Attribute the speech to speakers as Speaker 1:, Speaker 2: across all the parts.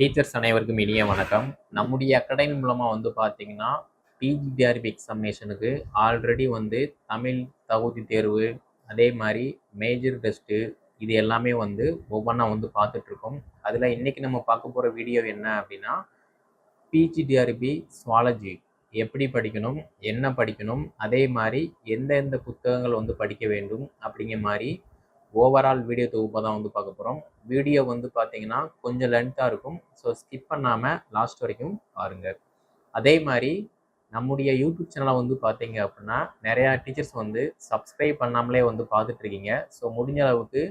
Speaker 1: Teachers அனைவருக்கும் இனிய வணக்கம். நம்முடைய அகாடமி மூலமாக வந்து பார்த்தீங்கன்னா பிஜிடிஆர்பி எக்ஸாமினேஷனுக்கு ஆல்ரெடி வந்து தமிழ் தகுதி தேர்வு அதே மாதிரி மேஜர் டெஸ்ட்டு இது எல்லாமே வந்து ஒவ்வொன்றா வந்து பார்த்துட்ருக்கோம் அதில் இன்றைக்கி நம்ம பார்க்க போகிற வீடியோ என்ன அப்படின்னா பிஜிடிஆர்பி சுவாலஜி எப்படி படிக்கணும் என்ன படிக்கணும் அதே மாதிரி எந்தெந்த புத்தகங்கள் வந்து படிக்க வேண்டும் அப்படிங்கிற மாதிரி ஓவரால் வீடியோ தொகுப்பாக தான் வந்து பார்க்க போகிறோம் வீடியோ வந்து பார்த்தீங்கன்னா கொஞ்சம் லென்த்தாக இருக்கும். ஸோ ஸ்கிப் பண்ணாமல் லாஸ்ட் வரைக்கும் பாருங்கள் அதே மாதிரி நம்முடைய யூடியூப் சேனலை வந்து பார்த்தீங்க அப்படின்னா நிறையா டீச்சர்ஸ் வந்து சப்ஸ்கிரைப் பண்ணாமலே வந்து பார்த்துட்ருக்கீங்க ஸோ முடிஞ்ச அளவுக்கு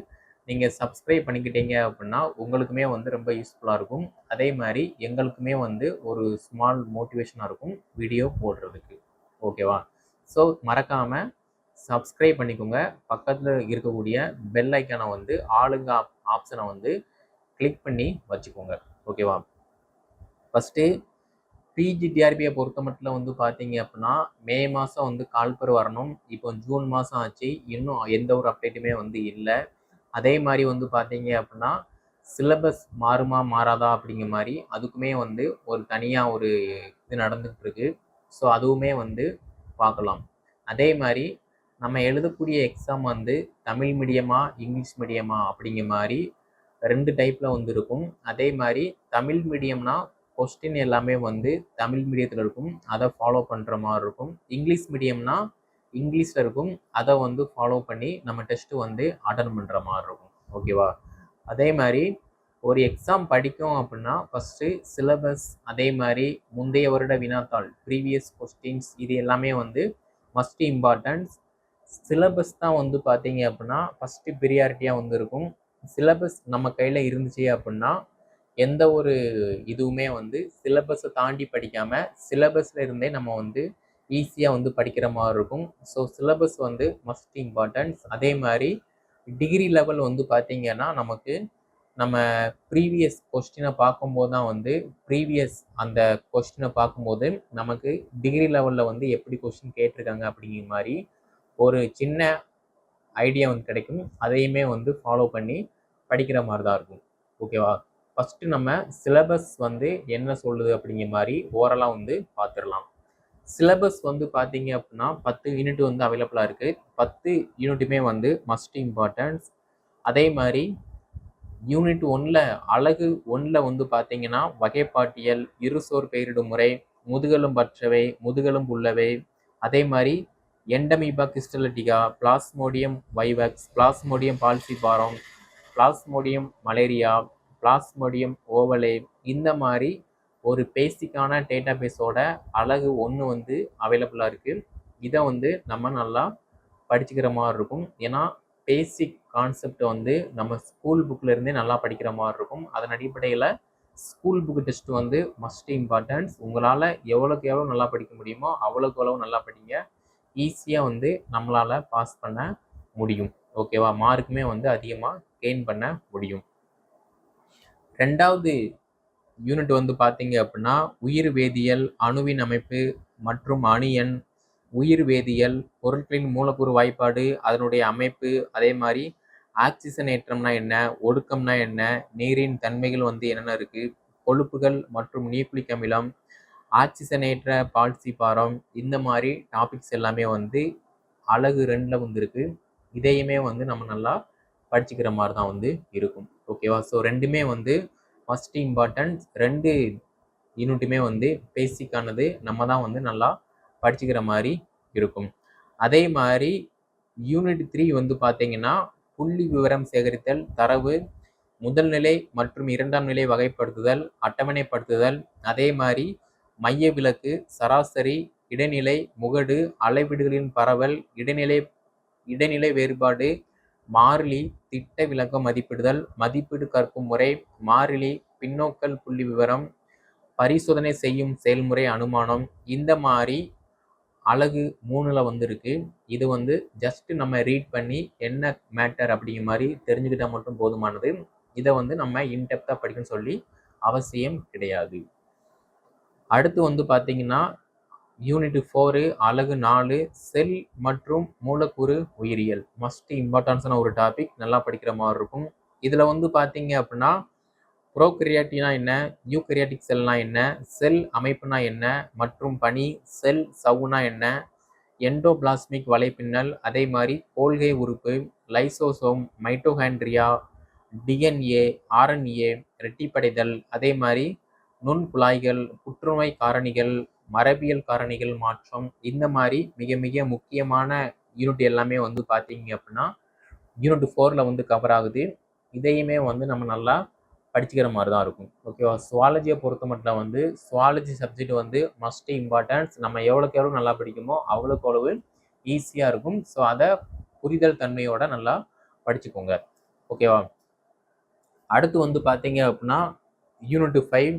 Speaker 1: நீங்கள் சப்ஸ்கிரைப் பண்ணிக்கிட்டீங்க அப்படின்னா உங்களுக்குமே வந்து ரொம்ப யூஸ்ஃபுல்லாக இருக்கும். அதே மாதிரி எங்களுக்குமே வந்து ஒரு ஸ்மால் மோட்டிவேஷனாக இருக்கும் வீடியோ போடுறதுக்கு. ஓகேவா ஸோ மறக்காமல் சப்ஸ்கிரைப் பண்ணிக்கோங்க. பக்கத்தில் இருக்கக்கூடிய பெல் ஐக்கானை வந்து ஆளுங்க ஆப்ஷனை வந்து கிளிக் பண்ணி வச்சுக்கோங்க. ஓகேவா ஃபஸ்ட்டு பிஜிடிஆர்பியை பொறுத்த மட்டும் வந்து பார்த்தீங்க அப்படின்னா மே மாதம் வந்து கால்பர் வரணும். இப்போ ஜூன் மாதம் ஆச்சு. இன்னும் எந்த ஒரு அப்டேட்டுமே வந்து இல்லை. அதே மாதிரி வந்து பார்த்தீங்க அப்படின்னா சிலபஸ் மாறுமா மாறாதா அப்படிங்கிற மாதிரி அதுக்குமே வந்து ஒரு தனியாக ஒரு இது நடந்துகிட்டு இருக்கு. ஸோ அதுவுமே வந்து பார்க்கலாம் அதே மாதிரி நம்ம எழுதக்கூடிய எக்ஸாம் வந்து தமிழ் மீடியமா இங்கிலீஷ் மீடியமா அப்படிங்கிற மாதிரி ரெண்டு டைப்பில் வந்து இருக்கும். அதே மாதிரி தமிழ் மீடியம்னா கொஸ்டின் எல்லாமே வந்து தமிழ் மீடியத்தில் இருக்கும். அதை ஃபாலோ பண்ணுற மாதிரி இருக்கும். இங்கிலீஷ் மீடியம்னா இங்கிலீஷில் இருக்கும். அதை வந்து ஃபாலோ பண்ணி நம்ம டெஸ்ட்டு வந்து அட்டன் பண்ணுற மாதிரி இருக்கும். ஓகேவா அதே மாதிரி ஒரு எக்ஸாம் படிக்கும் அப்படின்னா ஃபஸ்ட்டு சிலபஸ் அதே மாதிரி முந்தைய வருட வினாத்தாள் ப்ரீவியஸ் கொஸ்டின்ஸ் இது எல்லாமே வந்து மஸ்ட் இம்பார்ட்டன்ஸ் சிலபஸ் தான் வந்து பார்த்தீங்க அப்படின்னா ஃபஸ்ட்டு ப்ரியாரிட்டியாக வந்து இருக்கும். சிலபஸ் நம்ம கையில் இருந்துச்சு அப்படின்னா எந்த ஒரு இதுவுமே வந்து சிலபஸை தாண்டி படிக்காமல் சிலபஸில் இருந்தே நம்ம வந்து ஈஸியாக வந்து படிக்கிற மாதிரி இருக்கும். ஸோ சிலபஸ் வந்து மஸ்ட் இம்பார்ட்டன்ஸ் அதே மாதிரி டிகிரி லெவல் வந்து பார்த்திங்கன்னா நமக்கு நம்ம ப்ரீவியஸ் கொஸ்டினை பார்க்கும்போது தான் வந்து ப்ரீவியஸ் அந்த கொஸ்டினை பார்க்கும்போது நமக்கு டிகிரி லெவலில் வந்து எப்படி கொஸ்டின் கேட்டிருக்காங்க அப்படிங்கிற மாதிரி ஒரு சின்ன ஐடியா வந்து கிடைக்கும். அதையுமே வந்து ஃபாலோ பண்ணி படிக்கிற மாதிரி தான் இருக்கும் ஓகேவா ஃபஸ்ட்டு நம்ம சிலபஸ் வந்து என்ன சொல்லுது அப்படிங்கிற மாதிரி ஓரலாக வந்து பார்த்துடலாம் சிலபஸ் வந்து பார்த்தீங்க அப்படின்னா பத்து யூனிட் வந்து அவைலபிளாக இருக்குது பத்து யூனிட்டுமே வந்து மஸ்ட் இம்பார்ட்டன்ஸ் அதே மாதிரி யூனிட் ஒன்றில் அழகு ஒன்றில் வந்து பார்த்தீங்கன்னா வகைப்பாட்டியல் இருசோர் பெயரிடும் முறை முதுகலும் பற்றவை முதுகலும் உள்ளவை அதே மாதிரி Entamoeba histolytica Plasmodium vivax Plasmodium falciparum Plasmodium malariae Plasmodium ovale இந்த மாதிரி ஒரு பேசிக்கான டேட்டா பேஸோட அழகு ஒன்று வந்து அவைலபிளாக இருக்குது இதை வந்து நம்ம நல்லா படிச்சுக்கிற மாதிரி இருக்கும். ஏன்னா பேசிக் கான்செப்டை வந்து நம்ம ஸ்கூல் புக்கிலேருந்தே நல்லா படிக்கிற மாதிரி இருக்கும். அதன் அடிப்படையில் ஸ்கூல் புக் டெஸ்ட் வந்து மஸ்ட் இம்பார்ட்டன்ஸ் உங்களால் எவ்வளோக்கு எவ்வளோ நல்லா படிக்க முடியுமோ அவ்வளோக்கு எவ்வளோ நல்லா படிங்க. ஈஸியாக வந்து நம்மளால் பாஸ் பண்ண முடியும். ஓகேவா மார்க்குமே வந்து அதிகமாக கெயின் பண்ண முடியும். ரெண்டாவது யூனிட் வந்து பார்த்தீங்க அப்படின்னா உயிர் வேதியியல் அணுவின் அமைப்பு மற்றும் அணியன் உயிர் வேதியியல் பொருட்களின் மூலக்கூறு வாய்ப்பாடு அதனுடைய அமைப்பு அதே மாதிரி ஆக்சிஜன் ஏற்றம்னா என்ன ஒடுக்கம்னா என்ன நீரின் தன்மைகள் வந்து என்னென்ன இருக்குது கொழுப்புகள் மற்றும் நியூக்ளிக் அமிலம் ஆக்சிஜனேற்ற பால்சி பாரம் இந்த மாதிரி டாபிக்ஸ் எல்லாமே வந்து அழகு ரெண்டில் வந்துருக்கு. இதையுமே வந்து நம்ம நல்லா படிச்சுக்கிற மாதிரி தான் வந்து இருக்கும். ஓகேவா ஸோ ரெண்டுமே வந்து ஃபஸ்ட் இம்பார்ட்டன்ஸ் ரெண்டு யூனிட்டுமே வந்து பேசிக்கானது நம்ம தான் வந்து நல்லா படிச்சுக்கிற மாதிரி இருக்கும். அதே மாதிரி யூனிட் த்ரீ வந்து பார்த்தீங்கன்னா புள்ளி விவரம் சேகரித்தல் தரவு முதல் நிலை மற்றும் இரண்டாம் நிலை வகைப்படுத்துதல் அட்டவணைப்படுத்துதல் அதே மாதிரி மைய விளக்கு சராசரி இடைநிலை முகடு அளவீடுகளின் பரவல் இடைநிலை இடைநிலை வேறுபாடு மாறிலி திட்ட விளக்கம் மதிப்பிடுதல் மதிப்பீடு கற்கும் முறை மாறிலி பின்னோக்கல் புள்ளி விவரம் பரிசோதனை செய்யும் செயல்முறை அனுமானம் இந்த மாதிரி அழகு மூணில் வந்திருக்கு. இது வந்து ஜஸ்ட் நம்ம ரீட் பண்ணி என்ன மேட்டர் அப்படிங்கிற மாதிரி தெரிஞ்சுக்கிட்டால் மட்டும் போதுமானது. இதை வந்து நம்ம இன்டெப்த்தாக படிக்கணும்னு சொல்லி அவசியம் கிடையாது. அடுத்து வந்து பார்த்தீங்கன்னா யூனிட் ஃபோரு அழகு நாலு செல் மற்றும் மூலக்கூறு உயிரியல். மஸ்ட் இம்பார்ட்டன்ஸான ஒரு டாபிக் நல்லா படிக்கிற மாதிரி இருக்கும். இதில் வந்து பார்த்தீங்க அப்படின்னா ப்ரோக்ரியாட்டினா என்ன நியூக்ரியாட்டிக் செல்னா என்ன செல் அமைப்புனா என்ன மற்றும் பனி செல் சவுனா என்ன எண்டோபிளாஸ்மிக் வலைப்பின்னல் அதே மாதிரி கோல்கை உறுப்பு லைசோசோம் மைட்டோகாண்ட்ரியா டிஎன்ஏ ஆர்என்ஏ ரெட்டிப்படைதல் அதே மாதிரி நுண்குழாய்கள் புற்றுநோய் காரணிகள் மரபியல் காரணிகள் மாற்றம் இந்த மாதிரி மிக மிக முக்கியமான யூனிட் எல்லாமே வந்து பார்த்தீங்க அப்படின்னா யூனிட் ஃபோரில் வந்து கவர் ஆகுது. இதையுமே வந்து நம்ம நல்லா படிச்சுக்கிற மாதிரி தான் இருக்கும். ஓகேவா சுவாலஜியை பொறுத்த மட்டும் வந்து சுவாலஜி சப்ஜெக்ட் வந்து மஸ்ட் இம்பார்ட்டன்ஸ் நம்ம எவ்வளோக்கு எவ்வளோ நல்லா படிக்குமோ அவ்வளோக்கு அவ்வளவு ஈஸியாக இருக்கும். ஸோ அதை புரிதல் தன்மையோட நல்லா படிச்சுக்கோங்க. ஓகேவா அடுத்து வந்து பார்த்தீங்க அப்படின்னா யூனிட் ஃபைவ்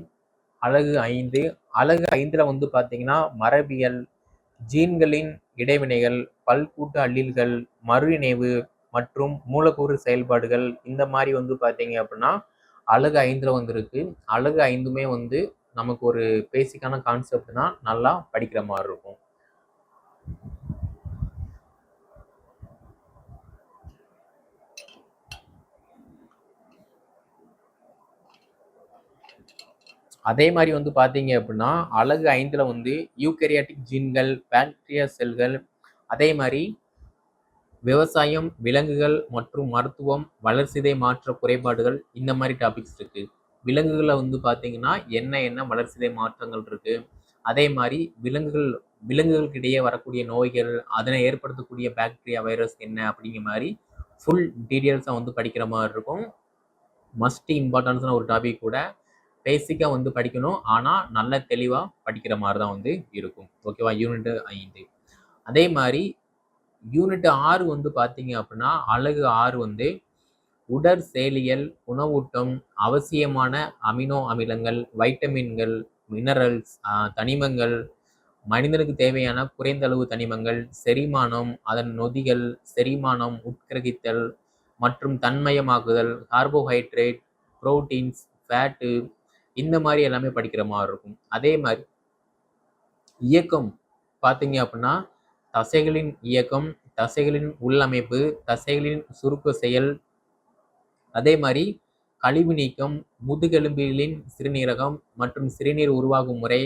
Speaker 1: அழகு ஐந்து. அழகு ஐந்தில் வந்து பார்த்தீங்கன்னா மரபியல் ஜீன்களின் இடைவினைகள் பல்கூட்டு அள்ளில்கள் மறு இணைவு மற்றும் மூலக்கூறு செயல்பாடுகள் இந்த மாதிரி வந்து பார்த்தீங்க அப்படின்னா அழகு ஐந்தில் வந்துருக்கு. அழகு ஐந்துமே வந்து நமக்கு ஒரு பேசிக்கான கான்செப்ட் தான் நல்லா படிக்கிற மாதிரி இருக்கும். அதே மாதிரி வந்து பார்த்தீங்க அப்படின்னா அழகு ஐந்தில் வந்து யூகரியாட்டிக் ஜீன்கள் பாக்டீரியா செல்கள் அதே மாதிரி விவசாயம் விலங்குகள் மற்றும் மருத்துவம் வளர்சிதை மாற்ற குறைபாடுகள் இந்த மாதிரி டாபிக்ஸ் இருக்குது விலங்குகளில் வந்து பார்த்தீங்கன்னா என்ன என்ன வளர்சிதை மாற்றங்கள் இருக்குது அதே மாதிரி விலங்குகள் விலங்குகளுக்கு இடையே வரக்கூடிய நோய்கள் அதனை ஏற்படுத்தக்கூடிய பாக்டீரியா வைரஸ் என்ன அப்படிங்கிற மாதிரி ஃபுல் டீட்டெயில்ஸாக வந்து படிக்கிற மாதிரி இருக்கும். மஸ்ட் இம்பார்ட்டன்ஸான ஒரு டாபிக் கூட பேசிக்காக வந்து படிக்கணும். ஆனால் நல்ல தெளிவாக படிக்கிற மாதிரி தான் வந்து இருக்கும். ஓகேவா யூனிட் ஐந்து. அதே மாதிரி யூனிட் ஆறு வந்து பார்த்தீங்க அப்படின்னா அழகு ஆறு வந்து உடற் செயலியல் உணவூட்டம் அவசியமான அமினோ அமிலங்கள் வைட்டமின்கள் மினரல்ஸ் தனிமங்கள் மனிதனுக்கு தேவையான குறைந்த அளவு தனிமங்கள் செரிமானம் அதன் நொதிகள் செரிமானம் உட்கிரகித்தல் மற்றும் தன்மயமாக்குதல் கார்போஹைட்ரேட் புரோட்டீன்ஸ் ஃபேட்டு இந்த மாதிரி எல்லாமே படிக்கிற மாதிரி இருக்கும். அதே மாதிரி இயக்கம் பார்த்தீங்க அப்படின்னா தசைகளின் இயக்கம் தசைகளின் உள்ளமைப்பு தசைகளின் சுருக்க செயல் அதே மாதிரி கழிவு நீக்கம் முதுகெலும்பிகளின் சிறுநீரகம் மற்றும் சிறுநீர் உருவாகும் முறை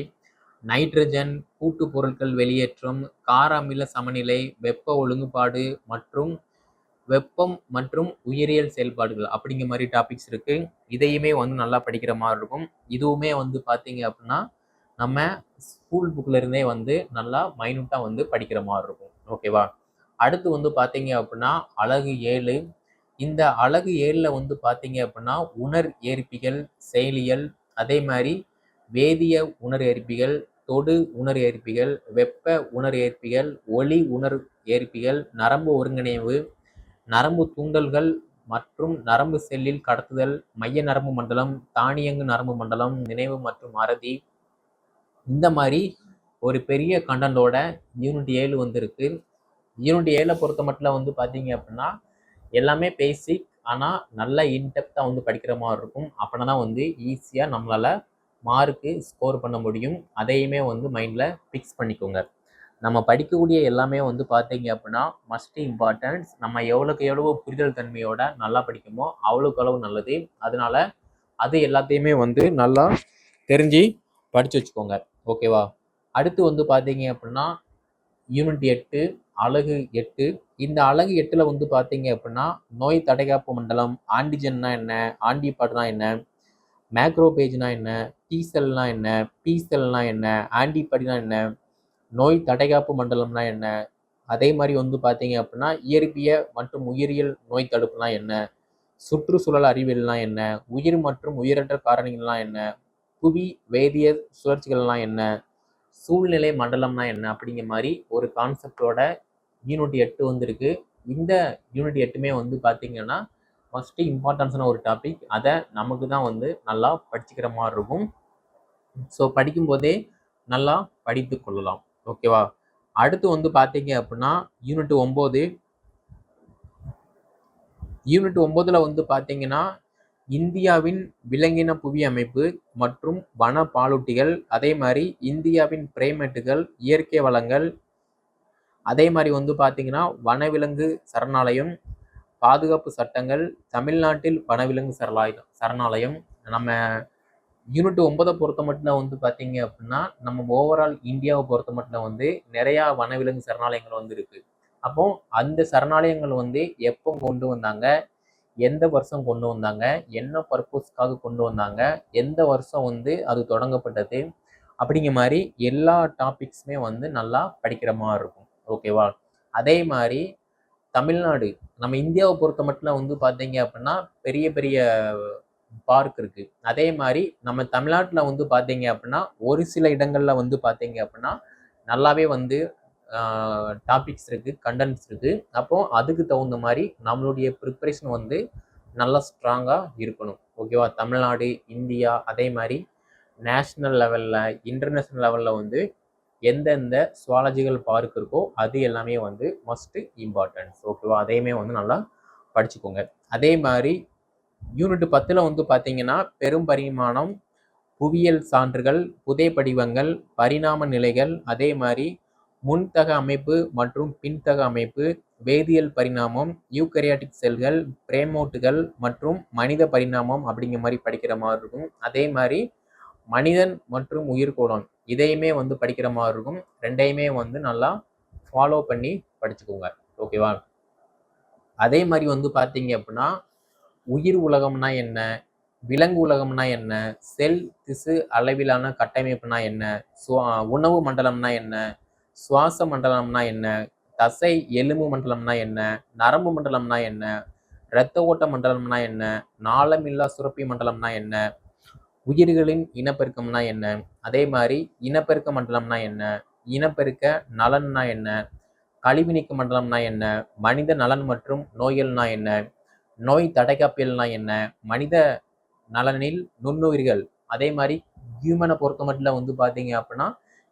Speaker 1: நைட்ரஜன் கூட்டு பொருட்கள் வெளியேற்றம் கார அமில சமநிலை வெப்ப ஒழுங்குபாடு மற்றும் வெப்பம் மற்றும் உயிரியல் செயல்பாடுகள் அப்படிங்கிற மாதிரி டாபிக்ஸ் இருக்கு. இதையுமே வந்து நல்லா படிக்கிற மாதிரி இருக்கும். இதுவுமே வந்து பார்த்தீங்க அப்படின்னா நம்ம ஸ்கூல் புக்ல இருந்தே வந்து நல்லா மைனூட்டாக வந்து படிக்கிற மாதிரி இருக்கும். ஓகேவா அடுத்து வந்து பார்த்தீங்க அப்படின்னா அழகு ஏழு. இந்த அழகு ஏழில் வந்து பார்த்தீங்க அப்படின்னா உணர் ஏற்பிகள் செயலியல் அதே மாதிரி வேதிய உணர் ஏற்பிகள் தொடு உணர் ஏற்பிகள் வெப்ப உணர் ஏற்பிகள் ஒளி உணர் ஏற்பிகள் நரம்பு ஒருங்கிணைவு நரம்பு தூண்டல்கள் மற்றும் நரம்பு செல்லில் கடத்துதல் மைய நரம்பு மண்டலம் தானியங்கு நரம்பு மண்டலம் நினைவு மற்றும் மறதி. இந்த மாதிரி ஒரு பெரிய கண்டனோட யூனிட் ஏழு வந்திருக்கு. யூனிட் ஏழை பொறுத்த மட்டும் வந்து பார்த்தீங்க அப்படின்னா எல்லாமே பேசிக் ஆனால் நல்ல இன்டெப்த்தாக வந்து படிக்கிற மாதிரி இருக்கும். அப்படின்னா தான் வந்து ஈஸியாக நம்மளால் மார்க்கு ஸ்கோர் பண்ண முடியும். அதையுமே வந்து மைண்டில் ஃபிக்ஸ் பண்ணிக்கோங்க. நம்ம படிக்கக்கூடிய எல்லாமே வந்து பார்த்தீங்க அப்படின்னா மஸ்ட் இம்பார்ட்டன்ஸ் நம்ம எவ்வளோக்கு எவ்வளவோ புரிதல் தன்மையோட நல்லா படிக்குமோ அவ்வளோக்கு அளவு நல்லது. அதனால அது எல்லாத்தையுமே வந்து நல்லா தெரிஞ்சு படித்து வச்சுக்கோங்க. ஓகேவா அடுத்து வந்து பார்த்தீங்க அப்படின்னா யூனிட் எட்டு அழகு எட்டு. இந்த அழகு எட்டில் வந்து பார்த்தீங்க அப்படின்னா நோய் தடைகாப்பு மண்டலம் ஆன்டிஜன்னா என்ன ஆன்டிபாட்னா என்ன மேக்ரோபேஜ்னா என்ன டி செல்னா என்ன பி செல்னா என்ன ஆன்டிபாடினா என்ன நோய் தடைகாப்பு மண்டலம்னா என்ன? அதே மாதிரி வந்து பார்த்தீங்க அப்படின்னா இயற்பிய மற்றும் உயிரியல் நோய் தடுப்புனா என்ன? சுற்றுச்சூழல் அறிவியல்னா என்ன? உயிர் மற்றும் உயிரற்ற காரணிகள்லாம் என்ன? புவி வேதிய சுழற்சிகள்லாம் என்ன? சூழ்நிலை மண்டலம்னா என்ன? அப்படிங்கிற மாதிரி ஒரு கான்செப்டோட யூனிட் எட்டு வந்திருக்கு. இந்த யூனிட் எட்டுமே வந்து பார்த்தீங்கன்னா ஃபஸ்ட்டு இம்பார்ட்டன்ஸான ஒரு டாபிக் அதை நமக்கு தான் வந்து நல்லா படிச்சுக்கிற மாதிரி இருக்கும். ஸோ படிக்கும்போதே நல்லா படித்து கொள்ளலாம். ஓகேவா அடுத்து வந்து பார்த்தீங்க அப்படின்னா யூனிட் ஒம்பது. யூனிட் ஒம்பதில் வந்து பார்த்தீங்கன்னா இந்தியாவின் விலங்கின புவி அமைப்பு மற்றும் வன பாலூட்டிகள் அதே மாதிரி இந்தியாவின் பிரைமேட்டுகள் இயற்கை வளங்கள் அதே மாதிரி வந்து பார்த்தீங்கன்னா வனவிலங்கு சரணாலயம் பாதுகாப்பு சட்டங்கள் தமிழ்நாட்டில் வனவிலங்கு சரணாலயம் சரணாலயம் நம்ம யூனிட் ஒன்பதை பொறுத்த மட்டும் வந்து பார்த்தீங்க அப்படின்னா நம்ம ஓவரால் இந்தியாவை பொறுத்த மட்டும் வந்து நிறையா வனவிலங்கு சரணாலயங்கள் வந்து இருக்குது அப்போ அந்த சரணாலயங்கள் வந்து எப்போ கொண்டு வந்தாங்க? எந்த வருஷம் கொண்டு வந்தாங்க? என்ன பர்பஸ்க்காக கொண்டு வந்தாங்க? எந்த வருஷம் வந்து அது தொடங்கப்பட்டது? அப்படிங்கிற மாதிரி எல்லா டாபிக்ஸுமே வந்து நல்லா படிக்கிற மாதிரி இருக்கும். ஓகேவா அதே மாதிரி தமிழ்நாடு நம்ம இந்தியாவை பொறுத்த மட்டும் வந்து பார்த்தீங்க அப்படின்னா பெரிய பெரிய பார்க் இருக்குது அதே மாதிரி நம்ம தமிழ்நாட்டில் வந்து பார்த்தீங்க அப்படின்னா ஒரு சில இடங்களில் வந்து பார்த்தீங்க அப்படின்னா நல்லாவே வந்து டாபிக்ஸ் இருக்குது கண்டென்ட்ஸ் இருக்குது அப்போது அதுக்கு தகுந்த மாதிரி நம்மளுடைய ப்ரிப்பரேஷன் வந்து நல்லா ஸ்ட்ராங்காக இருக்கணும். ஓகேவா தமிழ்நாடு இந்தியா அதே மாதிரி நேஷ்னல் லெவலில் இன்டர்நேஷ்னல் லெவலில் வந்து எந்தெந்த சுவாலஜிக்கல் பார்க் இருக்கோ அது எல்லாமே வந்து மஸ்ட்டு இம்பார்ட்டன்ஸ் ஓகேவா அதையுமே வந்து நல்லா படிச்சுக்கோங்க. அதே மாதிரி யூனிட் பத்தில் வந்து பார்த்தீங்கன்னா பெரும் பரிமாணம் புவியியல் சான்றுகள் புதை படிவங்கள் பரிணாம நிலைகள் அதே மாதிரி முன்தக அமைப்பு மற்றும் பின்தக அமைப்பு வேதியியல் பரிணாமம் யூக்கரியாட்டிக் செல்கள் பிரேமோட்டுகள் மற்றும் மனித பரிணாமம் அப்படிங்கிற மாதிரி படிக்கிற மாதிரி இருக்கும். அதே மாதிரி மனிதன் மற்றும் உயிர்கோளம் இதையுமே வந்து படிக்கிற மாதிரி இருக்கும். ரெண்டையுமே வந்து நல்லா ஃபாலோ பண்ணி படிச்சுக்கோங்க. ஓகேவா அதே மாதிரி வந்து பார்த்தீங்க அப்படின்னா உயிர் உலகம்னா என்ன? விலங்கு உலகம்னா என்ன? செல் திசு அளவிலான கட்டமைப்புனா என்ன? உணவு மண்டலம்னா என்ன? சுவாச மண்டலம்னா என்ன? தசை எலும்பு மண்டலம்னா என்ன? நரம்பு மண்டலம்னா என்ன? இரத்த ஓட்ட மண்டலம்னா என்ன? நாளமில்லா சுரப்பி மண்டலம்னா என்ன? உயிர்களின் இனப்பெருக்கம்னா என்ன? அதே மாதிரி இனப்பெருக்க மண்டலம்னா என்ன? இனப்பெருக்க நலன்னா என்ன? கழிவு நீக்க மண்டலம்னா என்ன? மனித நலன் மற்றும் நோய்கள்னா என்ன? நோய் தடைக்காப்பியல்னா என்ன? மனித நலனில் நுண்ணுயிர்கள் அதே மாதிரி ஹியூமனை பொறுத்த மட்டும் வந்து பார்த்தீங்க அப்படின்னா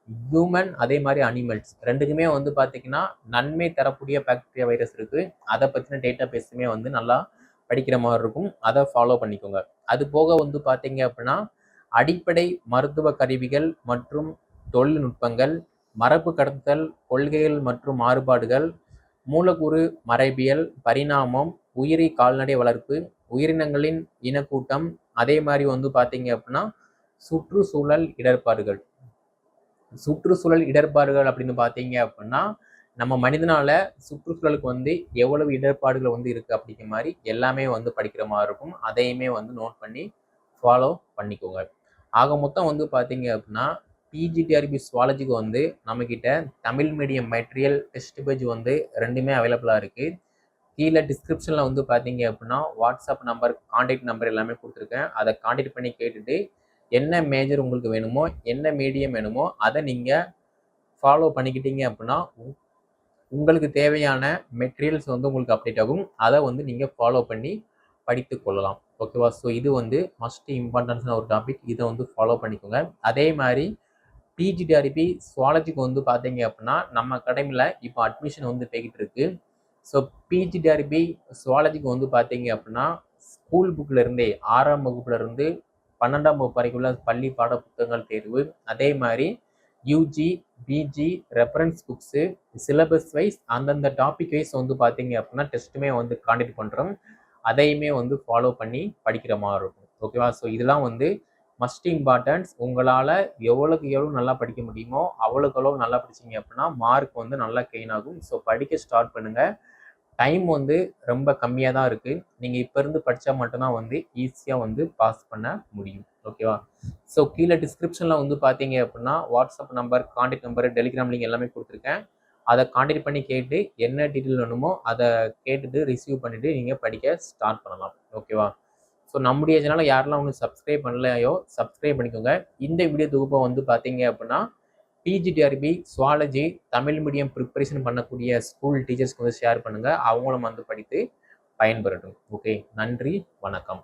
Speaker 1: ஹியூமன் அதே மாதிரி அனிமல்ஸ் ரெண்டுக்குமே வந்து பார்த்தீங்கன்னா நன்மை தரக்கூடிய பாக்டீரியா வைரஸ் இருக்குது அதை பற்றின டேட்டா பேஸுமே வந்து நல்லா படிக்கிற மாதிரி இருக்கும். அதை ஃபாலோ பண்ணிக்கோங்க. அது போக வந்து பார்த்தீங்க அப்படின்னா அடிப்படை மருத்துவ கருவிகள் மற்றும் தொழில்நுட்பங்கள் மரபு கடத்தல் கொள்கைகள் மற்றும் மாறுபாடுகள் மூலக்கூறு மரபியல் பரிணாமம் உயிரி கால்நடை வளர்ப்பு உயிரினங்களின் இனக்கூட்டம் அதே மாதிரி வந்து பார்த்தீங்க அப்படின்னா சுற்றுச்சூழல் இடர்பாடுகள். சுற்றுச்சூழல் இடர்பாடுகள் அப்படின்னு பார்த்தீங்க அப்படின்னா நம்ம மனிதனால சுற்றுச்சூழலுக்கு வந்து எவ்வளவு இடர்பாடுகள் வந்து இருக்குது அப்படிங்கிற மாதிரி எல்லாமே வந்து படிக்கிற மாதிரி இருக்கும். அதையுமே வந்து நோட் பண்ணி ஃபாலோ பண்ணிக்கோங்க. ஆக மொத்தம் வந்து பார்த்தீங்க அப்படின்னா பிஜிடிஆர்பி சுவாலஜிக்கு வந்து நம்மக்கிட்ட Tamil medium material test page வந்து ரெண்டுமே அவைலபிளாக இருக்குது கீழே டிஸ்கிரிப்ஷனில் வந்து பார்த்தீங்க அப்படின்னா வாட்ஸ்அப் நம்பர் காண்டாக்ட் நம்பர் எல்லாமே கொடுத்துருக்கேன். அதை காண்டாக்ட் பண்ணி கேட்டுட்டு என்ன மேஜர் உங்களுக்கு வேணுமோ என்ன மீடியம் வேணுமோ அதை நீங்கள் ஃபாலோ பண்ணிக்கிட்டீங்க அப்படின்னா உங்களுக்கு தேவையான மெட்டீரியல்ஸ் வந்து உங்களுக்கு அப்டேட் ஆகும். அதை வந்து நீங்கள் ஃபாலோ பண்ணி படித்து கொள்ளலாம். ஓகேவா ஸோ இது வந்து மஸ்ட் இம்பார்ட்டன்ஸான ஒரு டாபிக் இதை வந்து ஃபாலோ பண்ணிக்கோங்க. அதே மாதிரி பிஜிடிஆர்பி சுவாலஜிக்கு வந்து பார்த்தீங்க அப்படின்னா நம்ம அகாடமியில் இப்போ அட்மிஷன் வந்து போய்கிட்டு இருக்குது ஸோ பிஜிடிஆர்பி சுவாலஜிக்கு வந்து பார்த்தீங்க அப்படின்னா ஸ்கூல் புக்கில் இருந்தே ஆறாம் வகுப்புல இருந்து பன்னெண்டாம் வகுப்பு வரைக்குள்ள பள்ளி பாட புத்தகங்கள் தேர்வு. அதே மாதிரி UG PG reference books syllabus wise அந்தந்த டாபிக் வைஸ் வந்து பார்த்தீங்க அப்படின்னா டெஸ்ட்டுமே வந்து காண்டக்ட் பண்ணுறோம் அதையுமே வந்து ஃபாலோ பண்ணி படிக்கிற மாதிரி இருக்கும். ஓகேவா ஸோ இதெல்லாம் வந்து மஸ்ட் இம்பார்ட்டன்ஸ் உங்களால் எவ்வளோக்கு எவ்வளோ நல்லா படிக்க முடியுமோ அவ்வளோக்கு அவ்வளோ நல்லா படிச்சிங்க அப்படின்னா மார்க் வந்து நல்லா கெயின் ஆகும். ஸோ படிக்க ஸ்டார்ட் பண்ணுங்கள் டைம் வந்து ரொம்ப கம்மியாக தான் இருக்குது நீங்கள் இப்போ இருந்து படித்தா மட்டும்தான் வந்து ஈஸியாக வந்து பாஸ் பண்ண முடியும். ஓகேவா ஸோ கீழே டிஸ்கிரிப்ஷனில் வந்து பார்த்தீங்க அப்படின்னா WhatsApp number contact number Telegram link எல்லாமே கொடுத்துருக்கேன். அதை காண்டக்ட் பண்ணி கேட்டு என்ன டீட்டெயில் வேணுமோ அதை கேட்டுட்டு ரிசீவ் பண்ணிவிட்டு நீங்கள் படிக்க ஸ்டார்ட் பண்ணலாம். ஓகேவா ஸோ நம்முடைய சேனலை யாரெல்லாம் ஒன்று சப்ஸ்கிரைப் பண்ணலையோ சப்ஸ்கிரைப் பண்ணிக்கோங்க. இந்த வீடியோ தொகுப்பை வந்து பார்த்தீங்க அப்படின்னா PGTRB zoology Tamil medium preparation பண்ணக்கூடிய ஸ்கூல் டீச்சர்ஸ்க்கு வந்து ஷேர் பண்ணுங்கள் அவங்களும் வந்து படித்து பயன்பெறட்டும். ஓகே நன்றி வணக்கம்.